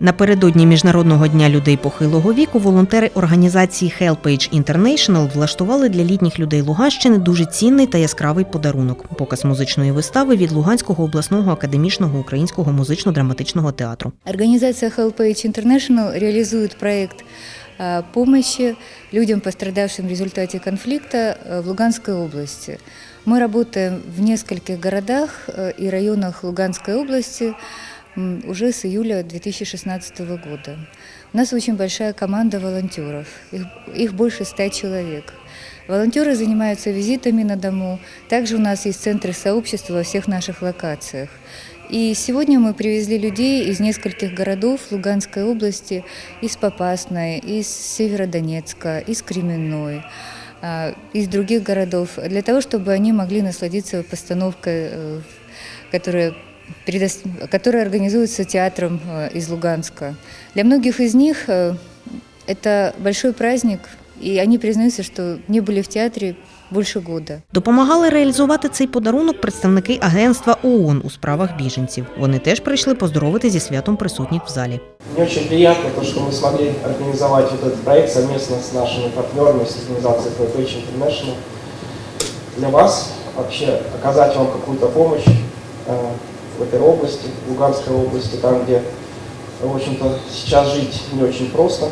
Напередодні міжнародного дня людей похилого віку волонтери організації HelpAge International влаштували для літніх людей Луганщини дуже цінний та яскравий подарунок показ музичної вистави від Луганського обласного академічного українського музично-драматичного театру. Организация HelpAge International реализует проект э, помощи людям, пострадавшим в результате конфликта э, в Луганской области. Мы работаем в нескольких городах э, и районах Луганской области м, Уже с июля 2016 года. У нас очень большая команда волонтеров, их, их больше ста человек. Волонтеры занимаются визитами на дому. Также у нас есть центры сообщества во всех наших локациях. И сегодня мы привезли людей из нескольких городов Луганской области, из Попасной, из Северодонецка, из Кременной, а, из других городов, для того, чтобы они могли насладиться постановкой, э, которая, предос- которая организуется театром э, из Луганска. Для многих из них э, это большой праздник, и они признаются, что не были в театре больше года. Допомагали реалізувати цей подарунок представники агентства ООН у справах біженців. Вони теж прийшли поздоровити зі святом присутніх в залі. Мне очень приятно, то, что мы смогли организовать вот этот проект совместно с нашими партнерами, с организацией FFH International. Для вас вообще оказать вам какую-то помощь э, этой области, в Луганской области, там, где, в общем-то, сейчас жить не очень просто.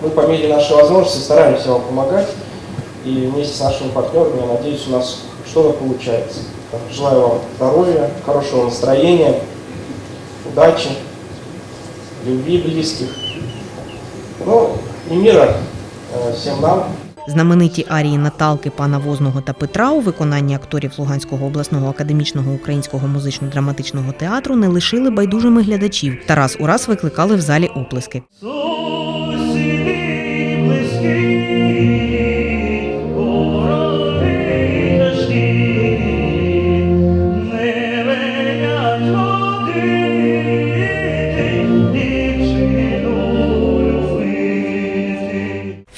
Мы по мере нашей возможности стараемся вам помогать, и вместе с нашими партнерами, я надеюсь, у нас что-то получается. Желаю вам здоровья, хорошего настроения, удачи, любви близких, ну и мира э, всем нам. Знамениті арії Наталки, пана Возного та Петра у виконанні акторів Луганського обласного академічного українського музично-драматичного театру не лишили байдужими глядачів та раз у раз викликали в залі оплески.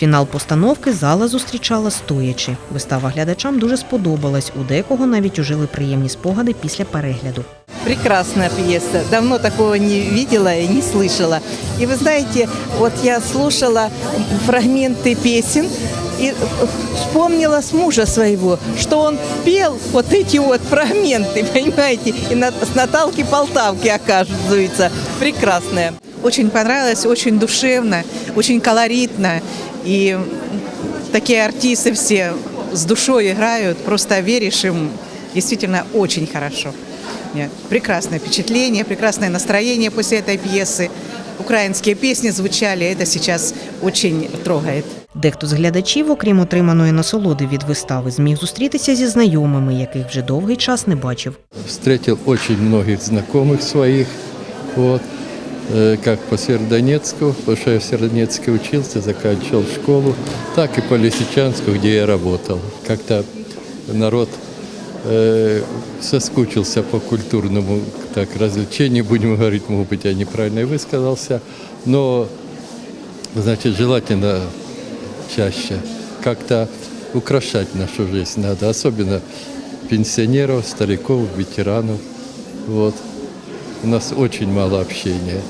Фінал постановки зала зустрічала стоячи. Вистава глядачам дуже сподобалась. У декого навіть ужили приємні спогади після перегляду. Прекрасная пьеса. Давно такого не видела и не слышала. И вы знаете, вот я слушала фрагменты песен и вспомнила с мужа своего, что он пел вот эти вот фрагменты, понимаете, и на, с Наталки Полтавки оказывается. Прекрасная. Очень понравилось, очень душевно, очень колоритно. И такие артисты все с душой играют, просто веришь им действительно очень хорошо. Нет, Прекрасное впечатление, прекрасное настроение после этой пьесы. Украинские песни звучали, это сейчас очень трогает. Дехто з глядачів, окрім отриманої насолоди від вистави, зміг зустрітися зі знайомими, яких вже довгий час не бачив. встретил очень многих знакомых своих, вот, э, Как по Северодонецку, потому что я в Северодонецке учился, заканчивал школу, так и по Лисичанску, где я работал. Как-то народ э, соскучился по культурному так, развлечению, будем говорить, может быть, я неправильно высказался, но, значит, желательно чаще как-то украшать нашу жизнь надо, особенно пенсионеров, стариков, ветеранов. Вот. У нас очень мало общения.